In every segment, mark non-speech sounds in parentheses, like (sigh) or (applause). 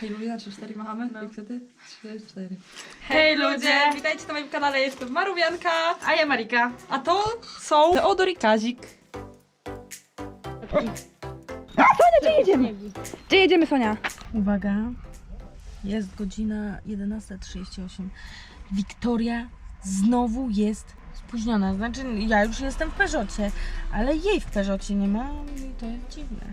Hej ludzie, na 3-4 machamy? No. Jak wtedy? 3-4. Hej ludzie! Witajcie na moim kanale, jestem Maruwianka, A ja Marika. a to są Teodor i Kazik. Sonia, gdzie jedziemy? Gdzie jedziemy, Sonia? Uwaga. Jest godzina 11.38. Wiktoria znowu jest spóźniona. Znaczy, ja już jestem w Peugeocie, ale jej w Peugeocie nie ma i to jest dziwne.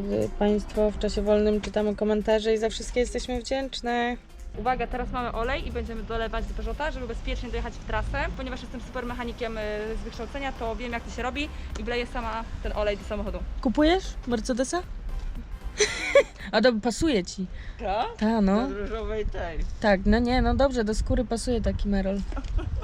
Drodzy Państwo, w czasie wolnym czytamy komentarze i za wszystkie jesteśmy wdzięczne. Uwaga, teraz mamy olej i będziemy dolewać do Peugeota, żeby bezpiecznie dojechać w trasę. Ponieważ jestem super mechanikiem y, z wykształcenia, to wiem jak to się robi i wleję sama ten olej do samochodu. Kupujesz Mercedesa? (laughs) A to pasuje ci. Co? Ta, no. Do różowej tej. Tak, no nie, no dobrze, do skóry pasuje taki merol. (laughs)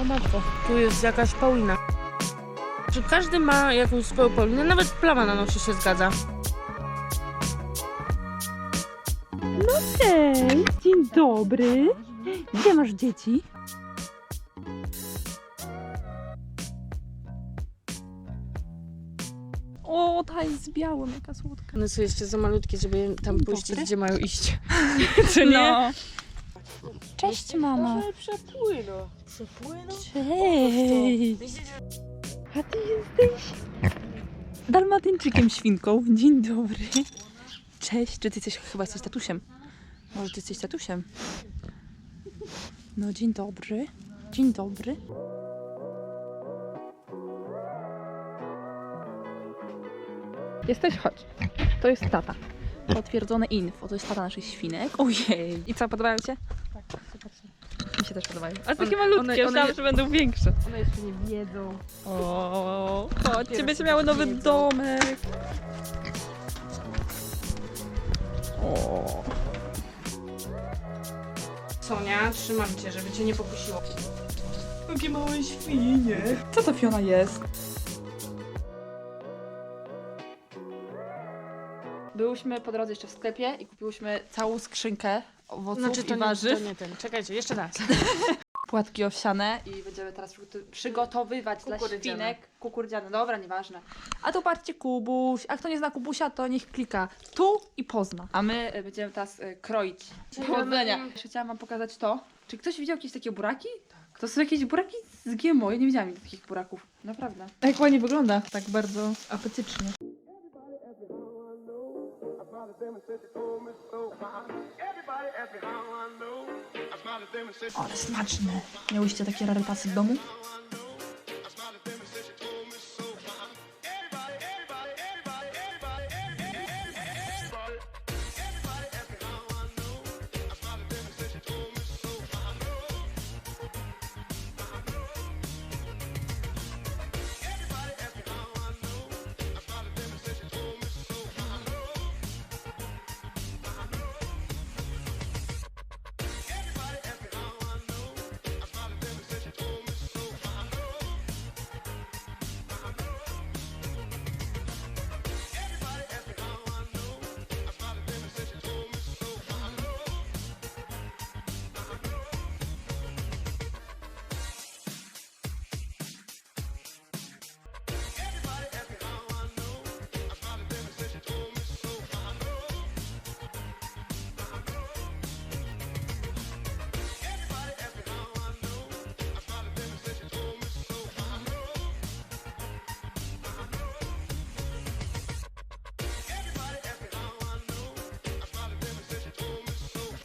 O matko, tu jest jakaś Paulina. Czy każdy ma jakąś swoją Paulinę? Nawet plama na nosie się zgadza. Cześć, dzień dobry. Gdzie masz dzieci? O, ta jest z białym, jaka słodka. One są jeszcze za malutkie, żeby tam Dobry. gdzie mają iść. (laughs) Czy nie? No. Cześć, mama. Przepłyną. Przepłyną? Cześć. A ty jesteś dalmatyńczykiem świnką. Dzień dobry. Cześć, czy ty jesteś chyba jesteś tatusiem? Może ty jesteś tatusiem? No, dzień dobry. Dzień dobry. Jesteś? Chodź. To jest tata. Potwierdzone info. To jest tata naszych świnek. Ojej. I co, podobają się? Się też podobają. A takie malutkie, one- myślałam, one- że będą większe. One jeszcze nie wiedzą. O, chodźcie, będziecie miały nowy wiedzą. domek. O. Sonia, trzymam cię, żeby cię nie pokusiło. Jakie małe świnie. Co to Fiona jest? Byłyśmy po drodze jeszcze w sklepie i kupiłyśmy całą skrzynkę owoców Znaczy to i nie, warzyw. to nie ten. Czekajcie, jeszcze raz. (laughs) Płatki owsiane i będziemy teraz przygoty- przygotowywać dla Kukurydziane. świnek. Kukurydziane, dobra, nieważne. A tu patrzcie Kubuś. A kto nie zna Kubusia, to niech klika tu i pozna. A my y, będziemy teraz y, kroić. Powodzenia. Jeszcze chciałam wam pokazać to. Czy ktoś widział jakieś takie buraki? Tak. To są jakieś buraki z GMO. Ja nie widziałam nigdy takich buraków. Naprawdę. Jak ładnie wygląda. Tak bardzo apetycznie. Ale smaczne. Miałyście takie rarytasy w domu?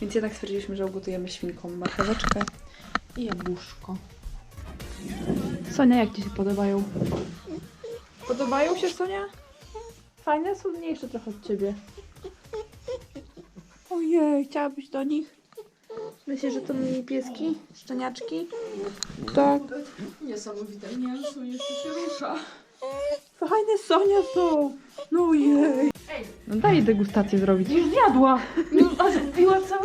Więc jednak stwierdziliśmy, że ugotujemy świnką marcheweczkę i jabłuszko. Sonia, jak Ci się podobają? Podobają się, Sonia? Fajne są mniejsze trochę od Ciebie. Ojej, chciałabyś do nich? Myślisz, że to mini pieski? Szczeniaczki? Tak. Niesamowite mięso jeszcze się rusza. Fajne Sonia są. No ojej. No daj degustację zrobić. Już zjadła! Już aż wbiła cały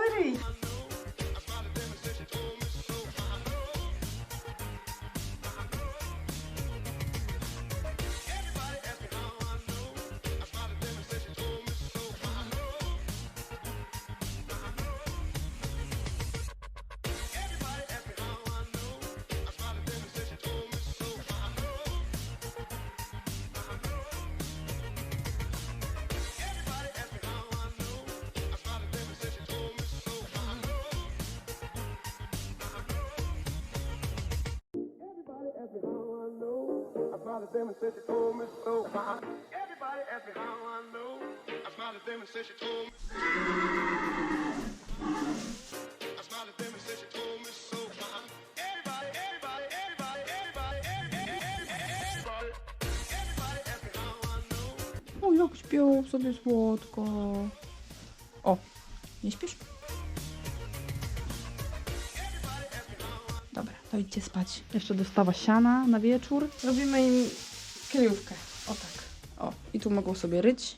smiled at them and said she told me so. Everybody asked me how I know. I smiled at them and said she told me. I smiled at them and said she told me so. O, jak śpią sobie słodko. O, nie śpisz? Dobra, to idźcie spać. Jeszcze dostawa siana na wieczór. Robimy im kryjówkę. O tak. O, i tu mogą sobie ryć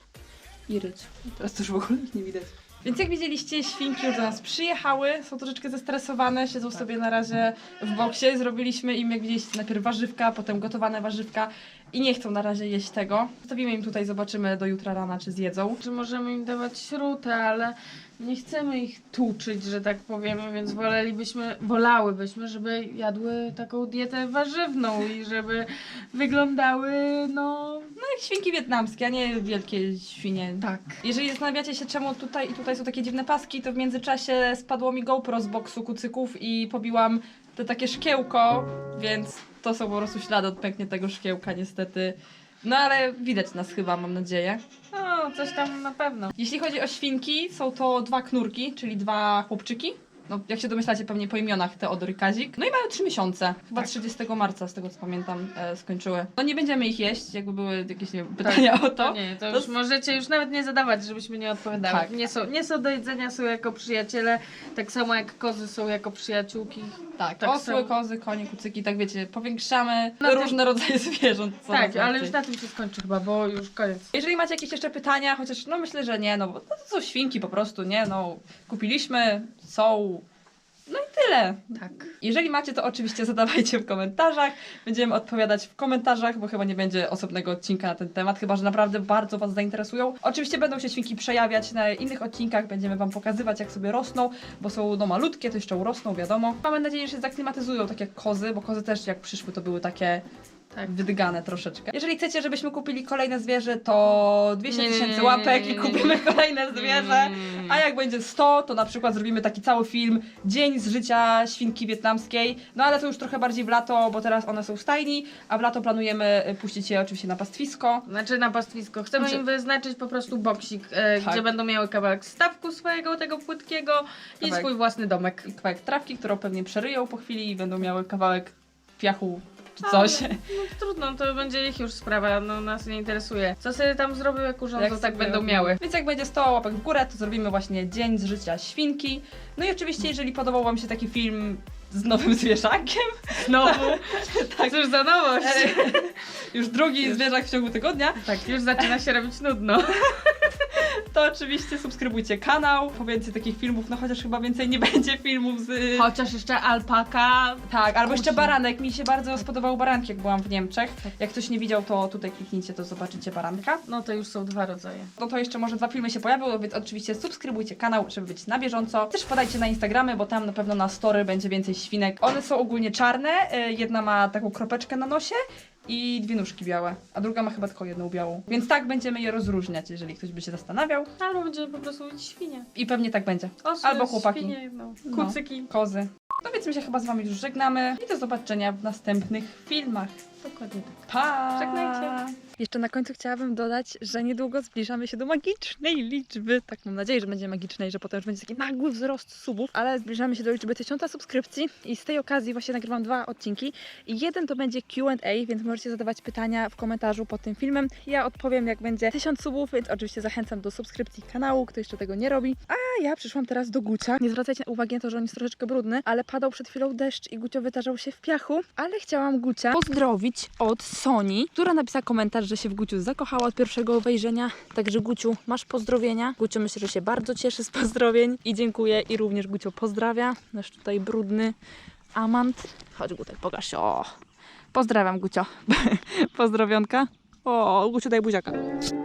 i ryć. Teraz już w ogóle ich nie widać. Więc jak widzieliście, świnki już do nas przyjechały, są troszeczkę zestresowane, siedzą sobie na razie w boksie. Zrobiliśmy im, jak widzieliście, najpierw warzywka, potem gotowane warzywka i nie chcą na razie jeść tego. Zostawimy im tutaj, zobaczymy do jutra rana, czy zjedzą. Czy możemy im dawać śrutę, ale nie chcemy ich tuczyć, że tak powiemy, więc wolelibyśmy, wolałybyśmy, żeby jadły taką dietę warzywną i żeby wyglądały, no, no jak świnki wietnamskie, a nie wielkie świnie. Tak. Jeżeli zastanawiacie się, czemu tutaj i tutaj są takie dziwne paski, to w międzyczasie spadło mi GoPro z boksu kucyków i pobiłam to takie szkiełko, więc to są po prostu ślady od pękniętego szkiełka niestety. No ale widać nas chyba, mam nadzieję. No, coś tam na pewno. Jeśli chodzi o świnki, są to dwa knurki, czyli dwa chłopczyki. No, jak się domyślacie, pewnie po imionach Teodor i Kazik. No i mają trzy miesiące. Chyba 30 marca, z tego co pamiętam, e, skończyły. No nie będziemy ich jeść, jakby były jakieś nie wiem, pytania o to. Nie, to To już możecie już nawet nie zadawać, żebyśmy nie odpowiadały. Tak. Nie, są, nie są do jedzenia, są jako przyjaciele, tak samo jak kozy są jako przyjaciółki. Tak, Tak osły, samo. kozy, konie, kucyki, tak wiecie, powiększamy Na tym- różne rodzaje (laughs) zwierząt. co tak, ale bardziej. już na tym się skończy chyba, bo już koniec. Jeżeli macie jakieś jeszcze pytania, chociaż no myślę, że nie, no bo to są świnki po prostu, nie, no kupiliśmy, są, no i tyle. Tak. Jeżeli macie, to oczywiście zadawajcie w komentarzach. Będziemy odpowiadać w komentarzach, bo chyba nie będzie osobnego odcinka na ten temat, chyba że naprawdę bardzo Was zainteresują. Oczywiście będą się świnki przejawiać na innych odcinkach, będziemy Wam pokazywać, jak sobie rosną, bo są no malutkie, to jeszcze urosną, wiadomo. Mamy nadzieję, że się zaklimatyzują, tak jak kozy, bo kozy też jak przyszły, to były takie Tak. wydygane troszeczkę. Jeżeli chcecie, żebyśmy kupili kolejne zwierzę, to 200 Nie, nie, nie, tysięcy łapek i kupimy (laughs) kolejne zwierzę. Mm. A jak będzie 100, to na przykład zrobimy taki cały film Dzień z życia świnki wietnamskiej. No ale to już trochę bardziej w lato, bo teraz one są w stajni, a w lato planujemy y, puścić je oczywiście na pastwisko. Znaczy na pastwisko. Chcemy Znaczy- im wyznaczyć po prostu boksik, e, Tak. gdzie będą miały kawałek stawku swojego, tego płytkiego i Kawałek. swój własny domek. I kawałek trawki, którą pewnie przeryją po chwili i będą miały kawałek piachu czy coś. No trudno, to będzie ich już sprawa, no nas nie interesuje. Co sobie tam zrobią, jak urządzą, Jak tak sobie będą miały. Więc jak będzie 100 łapek w górę, to zrobimy właśnie dzień z życia świnki. No i oczywiście, jeżeli podobał Wam się taki film z nowym zwierzakiem, Znowu. (laughs) tak, Cóż za nowość. już drugi zwierzak w ciągu tygodnia, Tak, już zaczyna się robić nudno. (laughs) to oczywiście subskrybujcie kanał po więcej takich filmów, no chociaż chyba więcej nie (laughs) będzie filmów z... Chociaż jeszcze alpaka. Tak, albo jeszcze baranek. Mi się bardzo spodobał baranek, jak byłam w Niemczech. Jak ktoś nie widział, to tutaj kliknijcie, to zobaczycie baranka. No to już są dwa rodzaje. No to jeszcze może dwa filmy się pojawią, więc oczywiście subskrybujcie kanał, żeby być na bieżąco. Też wpadajcie na Instagramy, bo tam na pewno na story będzie więcej świnek. One są ogólnie czarne, y, jedna ma taką kropeczkę na nosie i dwie nóżki białe, a druga ma chyba tylko jedną białą. Więc tak będziemy je rozróżniać, jeżeli ktoś by się zastanawiał. Albo będziemy po prostu mówić świnie. I pewnie tak będzie. Osły, Albo chłopaki. Świnie, no. No. Kucyki. Kozy. No więc my się chyba z wami już żegnamy i do zobaczenia w następnych filmach. Dokładnie tak. Pa! Żegnajcie. Jeszcze na końcu chciałabym dodać, że niedługo zbliżamy się do magicznej liczby. Tak mam nadzieję, że będzie magicznej, że potem już będzie taki nagły wzrost subów, ale zbliżamy się do liczby 1000 subskrypcji i z tej okazji właśnie nagrywam dwa odcinki i jeden to będzie Q&A, więc możecie zadawać pytania w komentarzu pod tym filmem. Ja odpowiem jak będzie 1000 subów, więc oczywiście zachęcam do subskrypcji kanału, kto jeszcze tego nie robi. A ja przyszłam teraz do Gucia. Nie zwracajcie uwagi na to, że on jest troszeczkę brudny, ale padał przed chwilą deszcz i Gucio wytarzał się w piachu. Ale chciałam Gucia pozdrowić od Soni, która napisała komentarz, że się w Guciu zakochała od pierwszego wejrzenia. Także Guciu, masz pozdrowienia. Gucio myślę, że się bardzo cieszy z pozdrowień i dziękuję i również Gucio pozdrawia. Nasz tutaj brudny amant. Chodź Gutek, pokaż się. O. Pozdrawiam Gucio. (laughs) Pozdrowionka. O, Guciu daj buziaka.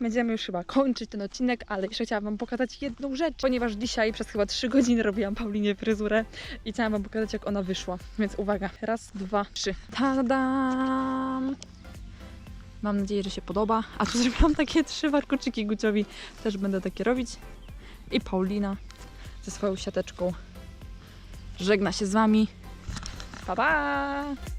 Będziemy już chyba kończyć ten odcinek, ale jeszcze chciałam Wam pokazać jedną rzecz, ponieważ dzisiaj przez chyba 3 godziny robiłam Paulinie fryzurę i chciałam Wam pokazać, jak ona wyszła. Więc uwaga, raz, dwa, trzy. Tadam! Mam nadzieję, że się podoba. A tu (laughs) zrobiłam takie trzy warkoczyki Guciowi. Też będę takie robić. I Paulina ze swoją siateczką żegna się z Wami. Pa, pa!